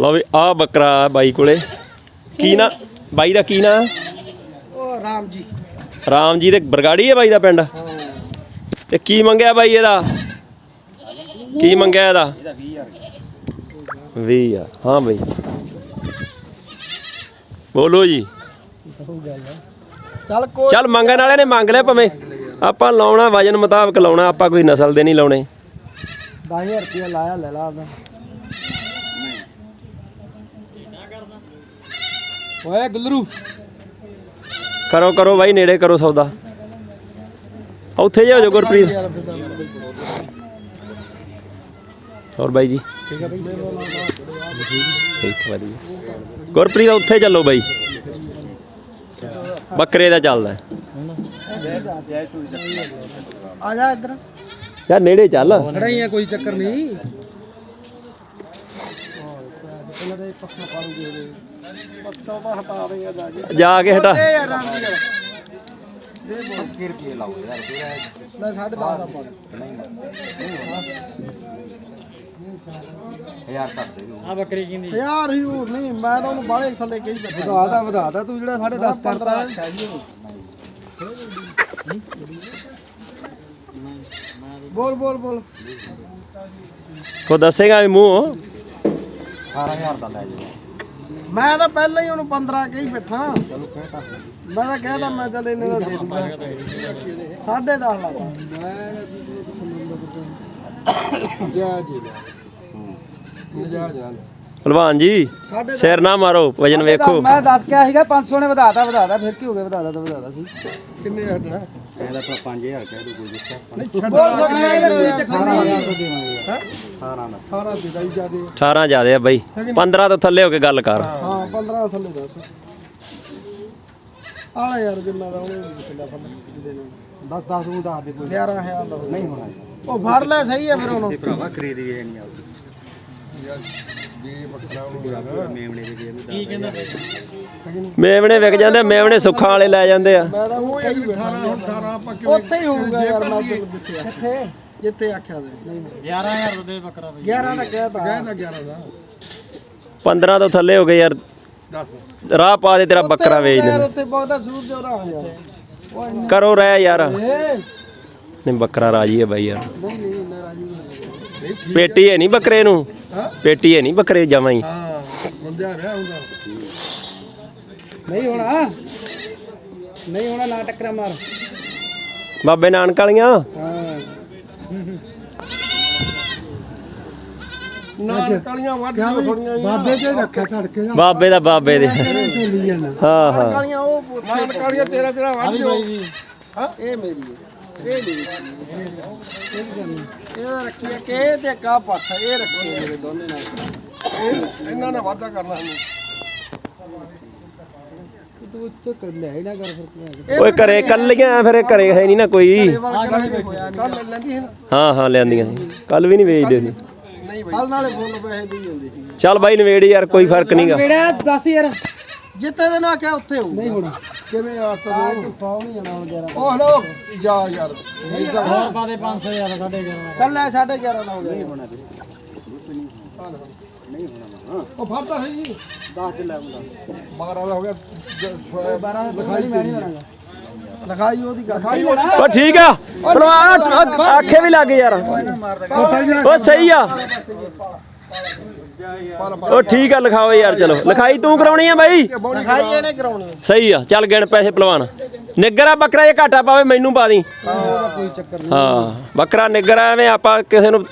ਲਓ ਵੀ ਆ ਬੱਕਰਾ ਬਾਈ ਕੋਲੇ। ਕੀ ਨਾ ਬਾਈ ਦਾ ਕੀ ਨਾ? ਉਹ ਰਾਮ ਜੀ। ਰਾਮ ਜੀ ਦੇ ਬਰਗਾੜੀ ਹੈ ਬਾਈ ਦਾ ਪਿੰਡ? ਤੇ ਕੀ ਮੰਗਿਆ ਬਾਈ ਇਹਦਾ? ਕੀ ਮੰਗਿਆ ਇਹਦਾ? 20 ਆ ਹਾਂ ਬਾਈ। ਬੋਲੋ ਜੀ। ਚੱਲ ਕੋਈ ਚੱਲ ਮੰਗਣ ਵਾਲੇ ਨੇ ਮੰਗ ਲਿਆ ਭਵੇਂ। ਆਪਾਂ ਲਾਉਣਾ ਵਜਨ ਮੁਤਾਬਕ ਲਾਉਣਾ ਆਪਾਂ ਕੋਈ ਨਸਲ ਦੇ ਨਹੀਂ ਲਾਉਣੇ। 10000 ਰੁਪਇਆ ਲਾਇਆ ਲੈ ਲਾ ਓਏ ਗੁੱਲਰੂ। ਕਰੋ ਕਰੋ ਬਾਈ ਨੇੜੇ ਕਰੋ ਸੌਦਾ। ਉੱਥੇ ਜਾ ਜੋ ਗੁਰਪ੍ਰੀਤ। ਹੋਰ ਬਾਈ ਜੀ। ਠੀਕ ਹੈ ਬਈ ਗੁਰਪ੍ਰੀਤ ਉੱਥੇ ਚੱਲੋ ਬਾਈ। ਬੱਕਰੇ ਦਾ ਚੱਲਦਾ। ਆ ਜਾ ਇੱਧਰ। ਯਾਰ ਨੇੜੇ ਚੱਲ। ਖੜਾ ਹੀ ਆ ਕੋਈ ਚੱਕਰ ਨਹੀਂ। ਪੱਖਾ ਦੇ ਦੇ ਹਟਾ ਜਾ ਕੇ ਜਾ ਕੇ ਹਟਾ। ਦੇ ਯਾਰ ਰਾਮ ਜੀ ਦੇ 20 ਰੁਪਏ ਲਾਓ ਯਾਰ ਲੈ 10.5 ਦਾ ਪਾ ਆ ਬੱਕਰੀ ਕਿੰਦੀ ਯਾਰ ਹੀ ਹੋਰ ਨਹੀਂ ਮੈਂ ਤਾਂ ਉਹਨੂੰ ਬਾਹਲੇ ਥੱਲੇ ਕਹੀ ਬੈਠਾ। ਵਧਾਤਾ ਵਧਾਤਾ ਤੂੰ ਜਿਹੜਾ 10.5 ਕਰਤਾ। ਬੋਲ ਬੋਲ ਬੋਲ। ਕੋ ਦੱਸੇਗਾ ਵੀ ਮੂੰਹ। 18000 ਦਾ ਲੈ ਜਾ ਮੈਂ ਤਾਂ ਪਹਿਲਾਂ ਹੀ ਉਹਨੂੰ 15 ਕਹੀ ਬੈਠਾ ਮੈਂ ਤਾਂ ਕਹਿਦਾ ਮੈਂ ਚੱਲ ਇਹਨੇ ਦਾ ਦੇ ਦੂੰਗਾ। 10.5 ਲਾ ਜਾ ਜੀ ਨਜਾ ਜਾ ਭਲਵਾਨ ਜੀ ਸਿਰ ਨਾ ਮਾਰੋ ਵਜਨ ਵੇਖੋ। ਮੈਂ ਦੱਸ ਕਿਹਾ ਸੀਗਾ 500 ਨੇ ਵਧਾਤਾ ਵਧਾਤਾ ਫਿਰ ਕੀ ਹੋ ਗਿਆ ਵਧਾਤਾ ਤਾਂ ਵਧਾਤਾ ਸੀ। ਕਿੰਨੇ ਹਟਣਾ ਇਹਦਾ ਤਾਂ 5000 ਕਹਿ ਦੂ ਕੋਈ ਦਿੱਤਾ ਬੋਲ ਸਕਦਾ ਇਹਦਾ ਕੋਈ ਚੱਕਰ 18000 ਨਹੀਂ ਤੋਂ ਦੇਵਾਂਗੇ। 18 ਦਾ। 18 ਦੀ ਦਾ ਹੀ ਜਾਦੇ 18 ਜ਼ਿਆਦੇ ਆ ਬਾਈ। 15 ਤੋਂ ਥੱਲੇ ਹੋ ਕੇ ਗੱਲ ਕਰ। ਹਾਂ 15 ਥੱਲੇ ਦੱਸ। ਆਲਾ ਯਾਰ ਜਿੰਨਾ ਦਾ ਉਹਨੂੰ ਕਿੰਨਾ ਫੜ ਦੇਣਾ। ਬਸ 10 ਨੂੰ ਦੱਸ ਦੇ ਕੋਈ 11000 ਦਾ ਨਹੀਂ ਹੋਣਾ। ਉਹ ਫੜ ਲੈ ਸਹੀ ਹੈ ਫਿਰ ਹੁਣ। ਭਰਾਵਾ ਖਰੀਦ ਵੀ ਨਹੀਂ ਆਉਂਦੀ ਮੇਮਣੇ ਦੇ ਦੇ ਕੀ ਕਹਿੰਦਾ ਮੇਵਣੇ ਵਿਕ ਜਾਂਦੇ ਮੇਵਣੇ ਸੁੱਖਾਂ ਵਾਲੇ ਲੈ ਜਾਂਦੇ ਆ। ਮੈਂ ਤਾਂ ਉਹ ਕਹੀ 18 18 ਆਪਾਂ ਕਿਉਂ ਉੱਥੇ ਹੀ ਹੋਊਗਾ ਯਾਰ ਮੈਂ ਤੈਨੂੰ ਜਿੱਥੇ ਕਿੱਥੇ ਜਿੱਥੇ ਆਖਿਆ ਤੇ 11000 ਦਾ ਬੱਕਰਾ 11 ਦਾ ਕਹਿਤਾ ਕਹਿਤਾ 11 ਦਾ 15 ਤੋਂ ਥੱਲੇ ਹੋ ਗਏ ਯਾਰ। ਰਾਹ ਪਾ ਦੇ ਤੇਰਾ ਬੱਕਰਾ ਵੇਚ ਯਾਰ ਦੇ ਉੱਥੇ ਬਹੁਤਾ ਯਾਰ ਕਰੋ ਰਹਿ ਯਾਰ। ਨਹੀਂ। ਬੱਕਰਾ ਰਾਜੀ ਹੈ ਬਾਈ ਯਾਰ। ਨਹੀਂ ਨਹੀਂ ਇੰਨਾ ਰਾਜੀ ਨਹੀਂ। ਪੇਟੀ ਹੈ ਨਹੀਂ ਬੱਕਰੇ ਨੂੰ? ਪੇਟੀ ਹੈ ਨਹੀਂ ਬੱਕਰੇ ਜਮਾਂ ਹੀ। ਹਾਂ ਬੰਦਿਆ ਰਿਹਾ ਹੁੰਦਾ। ਨਹੀਂ ਹੋਣਾ। ਨਹੀਂ ਹੋਣਾ ਨਾ ਟੱਕਰਾ ਮਾਰ। ਬਾਬੇ ਨਾਨਕ ਵਾਲੀਆਂ? ਹਾਂ। ਬਾਬੇ ਤੇ ਰੱਖਿਆ ਧੜਕੇ ਦਾ। ਬਾਬੇ ਦਾ ਬਾਬੇ ਦੇ। ਹਾਂ ਹਾਂ। ਕਾਲੀਆਂ ਉਹ ਕਾਲੀਆਂ ਤੇਰਾ ਤੇਰਾ ਵੱਢ ਦਿਓ। ਹਾਂ। ਇਹ ਮੇਰੀ ਹੈ। ਇਹ ਮੇਰੀ ਇਹ ਰੱਖੀ ਹੈ ਕਿ ਇਹ ਤੇ ਕਾ ਪੱਠ ਇਹ ਰੱਖੀ ਹੈ ਮੇਰੇ ਦੋਨੇ ਨਾਲ ਇਹ ਇਹਨਾਂ ਨੇ ਵਾਅਦਾ ਕਰਨਾ ਤੂੰ ਉੱਤੇ ਕਰ ਲੈ ਹੀ ਨਾ ਕਰ ਫਿਰ ਓਏ ਘਰੇ ਕੱਲੀਆਂ ਫਿਰ ਘਰੇ ਹੈ ਨਹੀਂ ਨਾ ਕੋਈ। ਕੱਲ ਲੈਂਦੀ ਹੈ ਨਾ ਹਾਂ ਹਾਂ ਲਿਆਂਦੀਆਂ ਕੱਲ ਵੀ ਨਹੀਂ ਵੇਚਦੇ ਸੀ। ਨਹੀਂ ਬਈ। ਕੱਲ ਨਾਲੇ ਫੁੱਲ ਪੈਸੇ ਦੀ ਜਾਂਦੀ ਸੀ। ਚੱਲ ਬਾਈ ਨਵੇੜ ਯਾਰ ਕੋਈ ਫ਼ਰਕ ਨਹੀਂਗਾ ਮੇਰਾ 10000 ਜਿੱਤੇ ਦੇ ਨਾ ਆਖਿਆ ਉੱਥੇ ਹੋਊ ਨਹੀਂ ਹੋਣਾ। ਕਿਵੇਂ ਆਸ ਤੋ ਪਾਉ ਨਹੀਂ ਜਾਣਾ ਹੁਣ 11 ਉਹ ਹਲੋ ਜਾ ਯਾਰ ਹੋਰ ਪਾ ਦੇ 5000 ਸਾਡੇ 11 ਚੱਲ ਲੈ 11.5 ਦਾ ਹੋ ਗਿਆ। ਹੋਣਾ ਉਹ ਫੜਦਾ ਹੈ ਜੀ। 10 ਤੇ ਲੈ 12 ਦਾ ਹੋ ਗਿਆ। 12 ਦਾ ਲਿਖਾਈ ਮੈਂ ਨਹੀਂ ਲੈਣਾਗਾ ਲਿਖਾਈ ਉਹਦੀ ਕਰ। ਓ ਠੀਕ ਆ। ਭਲਵਾਨ ਆਖੇ ਵੀ ਲੱਗ ਯਾਰ। ਓ ਸਹੀ ਆ। ਓ ਠੀਕ ਆ ਲਿਖਾਓ ਯਾਰ ਚਲੋ। ਲਿਖਾਈ ਤੂੰ ਕਰਾਉਣੀ ਆ ਬਾਈ? ਲਿਖਾਈ ਇਹਨੇ ਕਰਾਉਣੀ ਸਹੀ ਆ ਚੱਲ ਗਿਣ ਪੈਸੇ ਭਲਵਾਨ ਨਿੱਗਰਾ ਬੱਕਰਾ ਇਹ ਘਾਟਾ ਪਾਵੇ ਮੈਨੂੰ ਪਾ ਦੀ। ਹਾਂ ਬੱਕਰਾ ਨਿੱਗਰਾ ਐਵੇਂ ਆਪਾਂ ਕਿਸੇ ਨੂੰ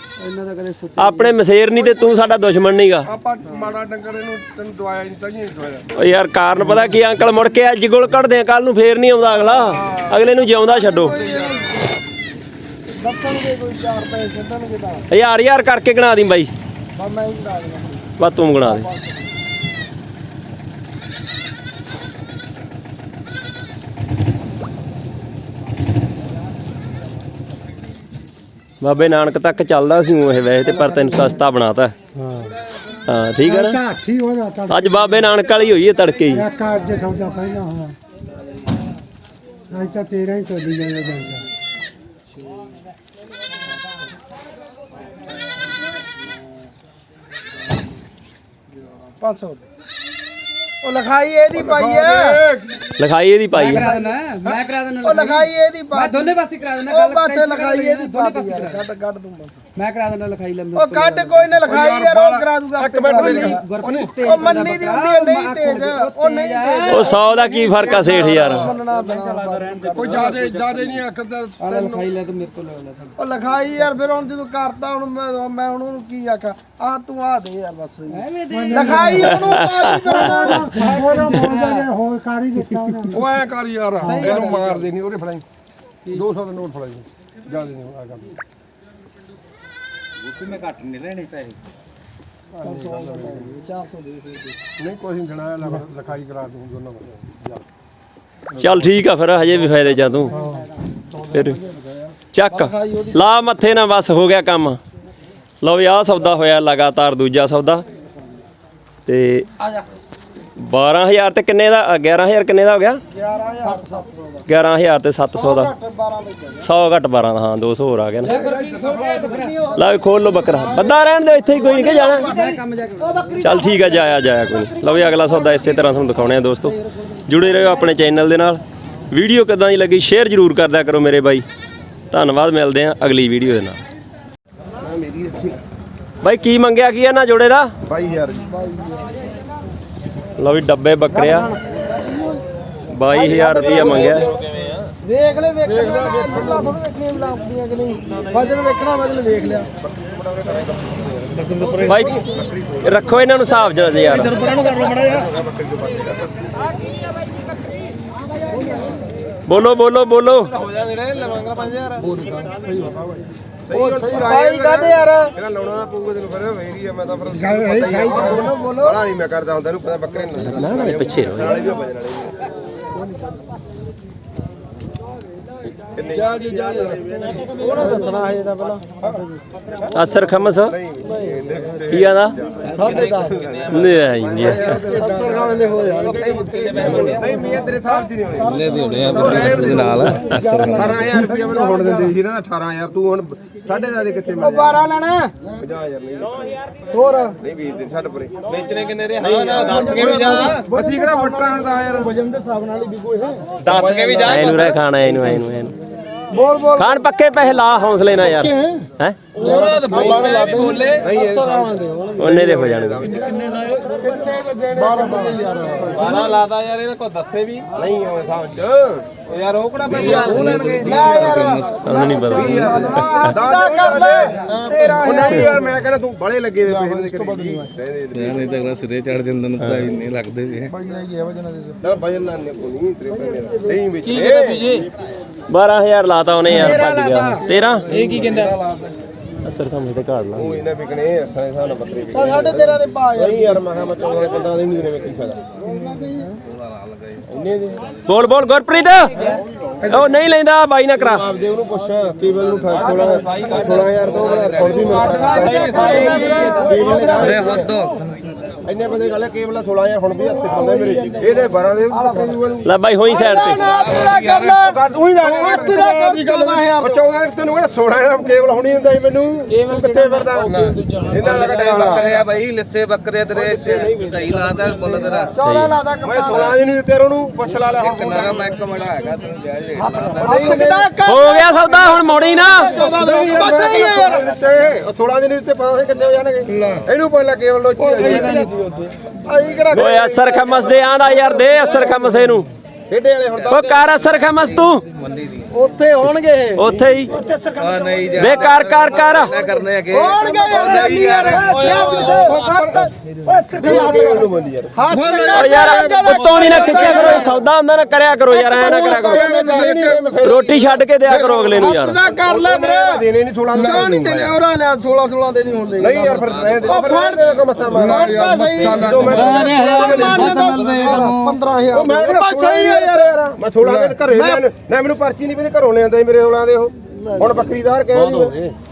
ਆਪਣੇ ਮਸੇਰ ਨਹੀਂ ਤੇ ਤੂੰ ਸਾਡਾ ਦੁਸ਼ਮਣ ਨਹੀਂਗਾ ਆਪਾਂ ਮਾੜਾ ਡੰਗਰ ਇਹਨੂੰ ਤੈਨੂੰ ਦਵਾਇਆ ਨਹੀਂ ਤਾਂ ਨਹੀਂ ਦਵਾਇਆ। ਓ ਯਾਰ ਕਾਰਨ ਪਤਾ ਕੀ ਅੰਕਲ ਮੁੜ ਕੇ ਅੱਜ ਗੁਲ ਕੱਢਦੇ ਆ ਕੱਲ ਨੂੰ ਫੇਰ ਨਹੀਂ ਆਉਂਦਾ ਅਗਲਾ। ਅਗਲੇ ਨੂੰ ਜਿਉਂਦਾ ਛੱਡੋ। ਦੱਸਣਗੇ ਕੋਈ 4 ਪੈਸੇ ਛੱਡਣਗੇ ਤਾਂ। ਹਜ਼ਾਰ ਹਜ਼ਾਰ ਕਰਕੇ ਗਣਾ ਦੀ ਬਾਈ। ਬਸ ਮੈਂ ਹੀ ਕਰਾ ਦੇਣਾ ਬਸ ਤੂੰ ਗਣਾ ਦੇ। ਬਾਬੇ ਨਾਨਕ ਤੱਕ ਚੱਲਦਾ ਸੀ ਊਂ ਇਹ ਵੈਸੇ ਤੇ ਪਰ ਤੈਨੂੰ ਸਸਤਾ ਬਣਾਤਾ। ਹਾਂ। ਹਾਂ ਠੀਕ ਹੈ ਨਾ? ਝਾਠੀ ਹੋ ਜਾਂਦਾ ਅੱਜ ਬਾਬੇ ਨਾਨਕ ਵਾਲੀ ਹੋਈ ਹੈ ਤੜਕੇ ਹੀ। ਇੱਕ ਅੱਜ ਸੌਦਾ ਪਹਿਲਾਂ ਹੋਣਾ ਨਹੀਂ ਤਾਂ 13 ਹੀ ਚੱਲੀ ਜਾਂਦਾ ਜਾਂਦਾ। 500 ਉਹ ਲਿਖਾਈ ਇਹਦੀ ਪਾਈ ਹੈ। ਲਿਖਾਈ ਇਹਦੀ ਪਾਈ ਮੈਂ ਹੈ ਕਰਾ ਦੇਣਾ ਮੈਂ ਕਰਾ ਦੇਣਾ ਉਹ ਲਿਖਾਈ। ਇਹਦੀ ਮੈਂ ਪਾਈ ਦੋਨੇ ਪਾਸੇ ਕਰਾ ਦੇਣਾ ਉਹ ਗੱਲ ਪਾਸੇ tension ਲਿਖਾਈ ਕਰਨੀ ਇਹਦੀ ਦੋਨੇ ਪਾਸੇ ਕਰਾ ਕੱਢ ਕੱਢ ਦੂੰ ਮੈਂ ਮੈਂ ਕਰਾ ਦੇਣਾ ਲਿਖਾਈ ਲੰਮੇ ਉਹ ਕੱਢ ਕੋਈ ਨਾ ਲਿਖਾਈ ਯਾਰ ਉਹ ਕਰਾ ਦੂਗਾ ਇੱਕ ਮਿੰਟ ਗੁਰਪ੍ਰੀਤ ਤੇਜ਼ ਉਹ ਮੰਨੀ ਦੀ ਹੁੰਦੀ ਹੈ, ਨਹੀਂ ਤੇਜ਼। ਉਹ ਨਹੀਂ ਤੇਜ਼। ਉਹ 100 ਦਾ ਕੀ ਫ਼ਰਕ ਆ ਸੇਠ ਯਾਰ? ਮੰਨਣਾ ਕੋਈ ਜਿਆਦੇ ਜਿਆਦੇ ਨਹੀਂ ਆਖਦਾ ਆਲਾ ਲਿਖਾਈ ਲੈ ਤੂੰ ਮੇਰੇ ਕੋਲ ਲੈ ਲੈ ਉਹ ਲਿਖਾਈ ਯਾਰ ਫਿਰ ਹੁਣ ਜਦੋਂ ਕਰਤਾ ਹੁਣ ਮੈਂ ਮੈਂ ਹੁਣ ਉਹਨੂੰ ਕੀ ਆਖਾਂ? ਆ ਤੂੰ ਆ ਦੇ ਯਾਰ ਬਸ। ਐਵੇਂ ਦੇ। ਲਿਖਾਈ ਉਹਨੂੰ ਪਾ ਦੀ ਕਰਨਾ ਉਹ ਐ ਕਰ ਯਾਰ ਇਹਨੂੰ ਮਾਰ ਦੇਣੀ ਉਹਦੇ ਫੜਾਈ। 200 ਦਾ ਨੋਟ ਫੜਾਈ। ਜਿਆਦੇ ਨਹੀਂ ਆ ਗੱਲ ਨਹੀਂ ਕੋਈ ਨਹੀਂ ਜਣਾ ਲਿਖਾਈ ਕਰਾ ਦੂੰ ਦੋਨਾਂ ਨੂੰ ਚੱਲ ਠੀਕ ਆ ਫਿਰ ਹਜੇ ਵੀ ਫਾਇਦੇ ਚ ਤੂੰ। ਫਿਰ ਚੱਕ। ਲਾ ਮੱਥੇ ਨਾ ਬਸ ਹੋ ਗਿਆ ਕੰਮ। ਲਓ ਵੀ ਆਹ ਸੌਦਾ ਹੋਇਆ ਲਗਾਤਾਰ ਦੂਜਾ ਸੌਦਾ। ਤੇ ਆ ਜਾ 12000 ਤੇ ਕਿੰਨੇ ਦਾ ਅ, 11000 ਕਿੰਨੇ ਦਾ ਹੋ ਗਿਆ? 11700 ਦਾ 11000 ਤੇ 700 ਦਾ 12 ਦੇ। ਕੇ 100 ਘੱਟ 12 ਦਾ ਹਾਂ 200 ਹੋਰ ਆ ਗਿਆ ਨਾ। ਲੈ ਵੀ ਖੋਲ ਲੋ ਬੱਕਰਾ। ਬੱਦਾ ਰਹਿਣ ਦੇ ਇੱਥੇ ਹੀ ਕੋਈ ਨਹੀਂ ਕਿ ਜਾਣਾ। ਜਾ ਚੱਲ ਠੀਕ ਆ ਜਾਇਆ ਜਾਇਆ ਕੋਈ ਲਓ ਵੀ ਅਗਲਾ ਸੌਦਾ ਇਸੇ ਤਰ੍ਹਾਂ ਤੁਹਾਨੂੰ ਦਿਖਾਉਣੇ ਆ ਦੋਸਤੋ। ਜੁੜੇ ਰਹੋ ਆਪਣੇ ਚੈਨਲ ਦੇ ਨਾਲ। ਵੀਡੀਓ ਕਿਦਾਂ ਦੀ ਲੱਗੀ ਸ਼ੇਅਰ ਜ਼ਰੂਰ ਕਰਦਿਆ ਕਰੋ ਮੇਰੇ ਬਾਈ। ਧੰਨਵਾਦ ਮਿਲਦੇ ਆ ਅਗਲੀ ਵੀਡੀਓ ਦੇ ਨਾਲ। ਬਾਈ ਕੀ ਮੰਗਿਆ ਕੀ ਆ ਨਾ ਜੋੜੇ ਦਾ? 22000 ਲਓ ਵੀ ਡੱਬੇ ਬੱਕਰਿਆ। 22000 ਰੁਪਇਆ ਮੰਗਿਆ। ਵੇਖ ਲੈ ਵੇਖ ਲੈ ਵੇਖਣਾ ਥੋੜਾ ਵੇਖਣੀ ਲਾਉਂਦੀਆਂ ਕਿ ਨਹੀਂ। ਵਜਨ ਵੇਖਣਾ ਵਜਨ ਵੇਖ ਲਿਆ। ਬਾਈ ਰੱਖੋ ਇਹਨਾਂ ਨੂੰ ਹਿਸਾਬ ਜਰਾ ਯਾਰ। ਬੋਲੋ ਬੋਲੋ ਬੋਲੋ। ਸਾਈ ਕੱਢ ਯਾਰ। ਇਹਨਾਂ ਲਾਉਣਾ ਦਾ ਪਊਗਾ ਤੈਨੂੰ ਫਿਰ ਮੇਰੀ ਆ ਮੈਂ ਤਾਂ ਫਿਰ ਬੋਲੋ ਬੋਲੋ ਨਹੀਂ ਮੈਂ ਕਰਦਾ ਹੁੰਦਾ ਇਹਨੂੰ ਪਤਾ ਬੱਕਰੇ ਨੂੰ। ਨਾ ਨਾ ਪਿੱਛੇ ਰਹੋ। ਨਾਲੇ ਵੀ ਵਜਣ ਵਾਲੇ ਕਿੰਨੇ ਜਾ ਜੀ ਜਾ ਉਹਨੇ ਦੱਸਣਾ ਹੈ ਇਹਦਾ ਪਹਿਲਾਂ। ਅਸਰ ਖਮਸ? ਕੀ ਆਦਾ ਨਹੀਂ ਆਈ ਨਹੀਂ ਅਫਸਰ ਖਾਨ ਦੇ ਹੋ ਜਾਣ ਨਹੀਂ ਮੀਆਂ ਤੇਰੇ ਸਾਹਬ ਦੀ ਨਹੀਂ ਹੋਣੀ। ਲੈ ਦੇ ਹੋਣੇ ਆ ਨਾਲ 18000 ਰੁਪਏ ਮੈਨੂੰ ਹੁਣ ਦਿੰਦੇ ਸੀ ਨਾ 18000 ਤੂੰ ਹੁਣ ਸਾਢੇ ਦਾ ਦੇ ਕਿੱਥੇ ਉਹ ਮਿਲ 12 ਲੈਣਾ 50000 ਨਹੀਂ। ਹੋਰ। ਨਹੀਂ ਵੇਚਦੇ ਛੱਡ ਪਰੇ। ਵੇਚਣੇ ਕਿੰਨੇ ਦੇ? ਹਾਂ ਨਾ ਦੱਸ ਕੇ ਵੀ ਜਾ। ਅਸੀਂ ਕਿਹੜਾ ਵੱਟਾਂ ਹੁਣ ਦਾ ਯਾਰ ਵਜਨ ਦੇ ਹਿਸਾਬ ਨਾਲ ਹੀ ਵਿਕੋ ਇਹ। ਇਹਨੂੰ ਰਹਿ ਖਾਣਾ ਇਹਨੂੰ ਇਹਨੂੰ ਇਹਨੂੰ ਬੋਲ ਬੋਲ। ਖਾਣ ਪੱਕੇ ਪੈਸੇ ਲਾ ਹੌਸਲੇ ਨਾਲ ਯਾਰ। ਹੈ? ਅਫਸਰ ਖਾਨ ਦੇ। ਹੋਣਗੇ ਉਹਨੇ ਦੇ ਹੋ ਜਾਣਗੇ। ਕਿੰਨੇ ਦੇ ਦੇਣੇ 12 ਯਾਰ? ਨਹੀਂ ਉਹ ਸਾਹ ਚ ਲੈ ਯਾਰ। ਉਹਨੂੰ ਨਹੀਂ ਪਤਾ। ਦਾ ਕਰ ਲੈ ਤੇਰਾ ਉਹ ਨਹੀਂ ਯਾਰ ਮੈਂ ਕਹਿੰਦਾ ਤੂੰ ਬੜੇ ਲੱਗੇ ਵੇ ਪੈਸੇ ਦੇ ਕਰੀ ਨਹੀਂ ਤਾਂ ਅਗਲਾ ਸਿਰੇ ਚੜ ਜਾਂਦਾ ਨੂੰ ਪਤਾ ਵੀ ਨਹੀਂ ਲੱਗਦੇ ਵੀ ਚਲ ਵਜਨ ਨਾ ਨੇ ਕੋਈ ਨਹੀਂ ਤੇਰੇ ਪੈਸੇ ਨਹੀਂ ਵੇਚਦੇ 12000 ਲਾਤਾ ਉਹਨੇ ਯਾਰ ਭੱਜ ਗਿਆ। 13 ਇਹ ਕੀ ਕਹਿੰਦਾ? ਅਸਰ ਤੇ ਘਾੜ ਲਾ ਉਹ ਇਹਨਾਂ ਵਿਕਣੇ ਰੱਖਣੇ ਸਾਹ ਨਾ ਬੱਕਰੇ ਵਿਕਣੇ। ਸਾਢੇ 13 ਦੇ ਪਾ ਯਾਰ। ਨਹੀਂ ਯਾਰ ਮੈਂ ਕਿਹਾ ਮੈਂ ਚੌਦਾਂ ਕੰਦਾ ਦੇ ਨਹੀਂ ਦੇਣੇ ਕੀ ਫਾਇਦਾ। ਬੋਲ ਬੋਲ ਗੁਰਪ੍ਰੀਤ। ਉਹ ਨਹੀਂ ਲੈਂਦਾ ਬਾਈ ਨਾ ਕਰਾ। ਆਪਦੇ ਉਹਨੂੰ ਪੁੱਛ ਕੇਬਲ ਨੂੰ 16 16000 ਤੋਂ ਥੋੜ ਵੀ ਮਿਲ ਸਕਦਾ। ਅਰੇ ਹੱਦ ਇੰਨੇ ਬੰਦੇ ਗੱਲ ਕੇਬਲ 16000 ਹੁਣ ਵੀ ਹੱਥੇ ਪਾਉਂਦੇ ਮੇਰੇ ਇਹਦੇ 12 ਦੇ ਲੈ ਬਾਈ ਹੋਈ ਸਾਈਡ ਤੇ। ਨਾ ਤੇਰਾ ਕਰ ਲੈ ਕਰ ਤੂੰ ਹੀ ਨਾ ਦਾ ਕਰ 14000 14 ਤੈਨੂੰ ਕਿਹੜਾ 16000 ਕੇਬਲ ਹੋਣੀ ਹੁੰਦਾ ਸੀ ਮੈਨੂੰ। ਕਿੱਥੇ ਫਿਰਦਾ? ਇਹਨਾਂ ਦਾ ਕੱਟਿਆ ਬੱਕਰੇ ਆ ਬਾਈ ਲਿੱਸੇ ਬੱਕਰੇ ਤੇਰੇ ਸਹੀ ਲਾਦਾ ਮੁੱਲ ਤੇਰਾ। 14 ਲਾਦਾ ਮੈਂ 16 ਦੀ ਨਹੀਂ ਦਿੱਤੇ ਉਹਨੂੰ ਪੁੱਛ ਲਾ ਲੈ ਕਿੰਨਾ ਮੈਂ ਕਮੜਾ ਹੈਗਾ ਤੈਨੂੰ ਜਾਇਜ਼ ਰੇਟ ਹੋ ਗਿਆ ਸੌਦਾ ਹੁਣ ਮੋੜੀ ਨਾ। ਬਸ ਨਹੀਂ ਯਾਰ। ਦਿੱਤੇ 16 ਦੀ ਨਹੀਂ ਦਿੱਤੇ ਪਤਾ ਕਿੱਥੇ ਹੋ ਜਾਣਗੇ। ਇਹਨੂੰ ਪਹਿਲਾਂ ਕੇਬਲ ਲੋਚੀ ਆਈ ਆਈ ਕਿਹੜਾ ਓਏ ਅਸਰ ਖਮਸ ਦੇ ਆਂਦਾ ਯਾਰ ਦੇ ਅਸਰ ਖਮਸੇ ਨੂੰ ਖੇਡੇ ਵਾਲੇ ਹੁਣ ਓ ਕਰ ਅਸਰ ਖਮਸ ਤੂੰ? ਉੱਥੇ ਹੋਣਗੇ ਇਹ। ਉੱਥੇ ਹੀ। ਆ ਨਹੀਂ ਜਾ। ਦੇ ਕਰ ਕਰ ਕਰ। ਕਰਨੇ ਅਗੇ ਹੋਣਗੇ ਯਾਰ ਨਹੀਂ ਯਾਰ ਕੇਬਲ ਨੂੰ ਬੋਲੀ ਯਾਰ ਹੱਥ ਓ ਯਾਰ ਉੱਤੋਂ ਨਹੀਂ ਨਾ ਖਿੱਚਿਆ ਕਰੋ ਸੌਦਾ ਹੁੰਦਾ ਨਾ ਕਰਿਆ ਕਰੋ ਯਾਰ ਐ ਨਾ ਕਰਿਆ ਕਰੋ। ਰੋਟੀ ਛੱਡ ਕੇ ਦਿਆ ਕਰੋ ਅਗਲੇ ਨੂੰ ਯਾਰ। ਦਾ ਕਰ ਲੈ ਵੀਰੇ। ਦੇਣੇ ਨਹੀਂ 16 ਕਿਉਂ ਨਹੀਂ ਤੇ ਲਿਆ ਲਿਆ 16 16 ਦੇ ਨਹੀਂ ਹੁੰਦੇ ਨਹੀਂ ਯਾਰ ਫਿਰ ਰਹਿਣ ਦੇ ਫਿਰ ਰਹਿਣ ਦੇ ਕੋ ਮੱਥਾ ਮਾਰ। ਯਾਰ ਸਹੀ। ਦੋ ਮੈਂ ਉਹ 15000 ਮੈਂ ਸਹੀ ਹੈ ਯਾਰ। ਮੈਂ 16 ਦਿਨ ਘਰੇ ਨਾ ਮੈਨੂੰ ਪਰਚੀ ਨਹੀਂ ਪਈ ਘਰੋਂ ਲਿਆਂਦਾ ਸੀ ਮੇਰੇ ਹੋਲਾਂ ਦੇ ਉਹ। ਹੁਣ ਬੱਕਰੀਦਾਰ ਕਹਿ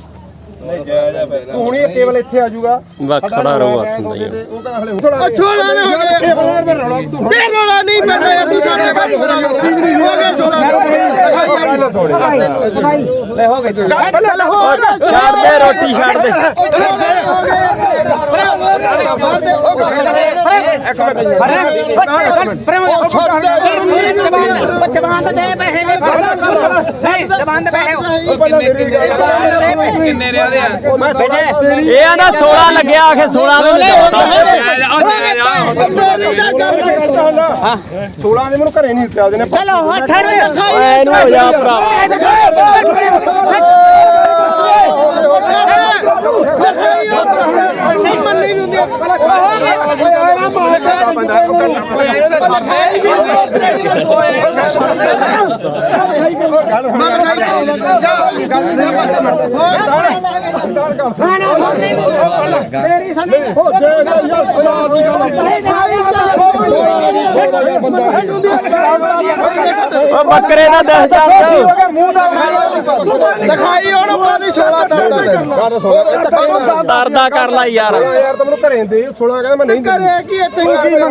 ਦੀ ਤੂੰ ਹੁਣੀ ਇਹ ਕੇਵਲ ਇੱਥੇ ਆ ਜਾਊਗਾ ਵਾ ਖੜਾ ਰਹੋ ਹੱਥ ਹੁੰਦਾ ਯਾਰ ਉਹ ਕਹਿੰਦਾ ਹਲੇ ਥੋੜਾ ਛੋੜਾ ਨੇ ਹੋ ਕੇਵਲ ਯਾਰ ਮੇਰੇ ਰੌਲਾ ਤੂੰ ਫੇਰ ਰੋਲਾ ਨਹੀਂ ਪੈਂਦਾ ਯਾਰ ਤੂੰ ਸਾਡੇ ਘਰ ਛੋੜਾ ਹੋ ਗਿਆ ਛੋੜਾ ਲੈ ਹੋ ਗਏ ਹੋ ਓ ਛੱਡ ਦੇ ਰੋਟੀ ਛੱਡ ਦੇ ਹੋ ਜਵਾਨ ਤਾਂ ਦੇ ਪੈਸੇ ਨਹੀਂ ਨਹੀਂ ਜਵਾਨ ਦੇ ਪੈਸੇ ਪਹਿਲਾਂ ਗੱਲ ਕਿੰਨੇ ਰਿਆ ਆ ਮੈਂ ਇਹ ਆਂਦਾ 16 ਲੱਗਿਆ ਆਖੇ 16 ਦੇ ਵਿੱਚ ਹਾਂ। 16 ਦੇ ਮੈਨੂੰ ਘਰੇ ਨਹੀਂ ਦਿੱਤੇ ਆਪਦੇ ਨੇ। ਚਲੋ ਛੱਡ ਓਏ ਇਹਨੂੰ ਹੋ ਜਾ ਭਰਾ। ਨਹੀਂ ਮੰਨੀ ਦਿੰਦੀ ਮੇਰੀ ਸਾਨੂੰ ਹੋ ਓ ਬੱਕਰੇ ਦਾ 10000 ਦਿਖਾਈ ਉਹਨੂੰ ਬਾਦੀ 16 ਤਰਦਾ ਦੇ ਗੱਲ ਸੁਣ ਦਰਦਾ ਕਰ ਲੈ ਯਾਰ। ਯਾਰ ਤਾਂ ਮੈਨੂੰ ਘਰੇ ਦੇ 16 ਕਹਿੰਦਾ ਮੈਂ ਨਹੀਂ ਦਿੰਦੀ ਘਰੇ ਕੀ ਇੱਥੇ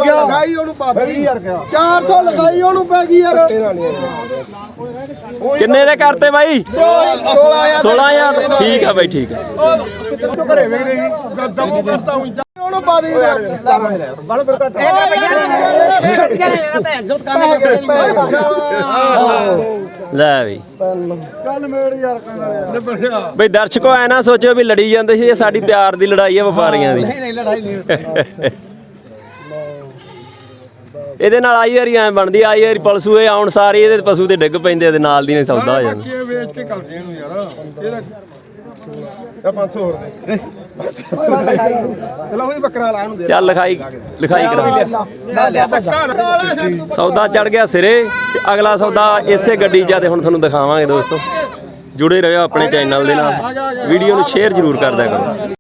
ਹੀ ਮੰਗਿਆ ਲਗਾਈ ਉਹਨੂੰ ਪਾ ਫਿਰ ਕੀ ਯਾਰ ਕਿਹਾ? 400 ਲਗਾਈ ਉਹਨੂੰ ਪੈ ਗਈ ਯਾਰ। ਤੇਰਾ ਨਹੀਂ ਕਿੰਨੇ ਦੇ ਕਰਤੇ ਬਾਈ? 16000 ਠੀਕ ਆ ਬਾਈ ਠੀਕ ਆ। ਤੂੰ ਘਰੇ ਵੇਖਦੇ ਸੀ? ਦਮੂ ਕਰਤਾ ਹੂੰ ਉਹਨੂੰ ਪਾ ਦੇ ਯਾਰ। ਬਣ ਫਿਰ ਘੱਟ ਲੈ ਬਈ ਕੱਲ ਮੇੜ ਯਾਰ ਕਹਿੰਦਾ ਬਈ ਦਰਸ਼ਕੋ ਐ ਨਾ ਸੋਚਿਓ ਵੀ ਲੜੀ ਜਾਂਦੇ ਸੀ ਇਹ ਸਾਡੀ ਪਿਆਰ ਦੀ ਲੜਾਈ ਹੈ ਵਪਾਰੀਆਂ ਦੀ। ਨਹੀਂ ਲੜਾਈ ਨਹੀਂ। ਇਹਦੇ ਨਾਲ ਆਈ ਵਾਰੀ ਐ ਬਣਦੀ ਆਈ ਵਾਰੀ ਪਲਸੂ ਇਹ ਆਉਣ ਸਾਰੀ ਇਹਦੇ ਪਸ਼ੂ ਤੇ ਡਿੱਗ ਪੈਂਦੇ ਇਹਦੇ ਨਾਲ ਦੀ ਨੇ ਸੌਦਾ ਹੋ ਜਾਂਦਾ ਇਹ ਵੇਚ ਕੇ ਕਰ ਜੇ ਇਹਨੂੰ ਯਾਰ। ਇਹਦਾ ਆ 500 ਹੋਰ ਦੇ। ਚਲੋ ਉਹ ਬੱਕਰਾ ਲਾ ਇਹਨੂੰ ਦੇ। ਚੱਲ ਲਿਖਾਈ ਲਿਖਾਈ ਕਰਾ। ਸੌਦਾ ਚੜ ਗਿਆ ਸਿਰੇ ਤੇ ਅਗਲਾ ਸੌਦਾ ਇਸੇ ਗੱਡੀ 'ਚ ਆ ਤੇ ਹੁਣ ਤੁਹਾਨੂੰ ਦਿਖਾਵਾਂਗੇ ਦੋਸਤੋ। ਜੁੜੇ ਰਹੋ ਆਪਣੇ ਚੈਨਲ ਦੇ ਨਾਲ। ਵੀਡੀਓ ਨੂੰ ਸ਼ੇਅਰ ਜ਼ਰੂਰ ਕਰਦਿਆ ਕਰੋ।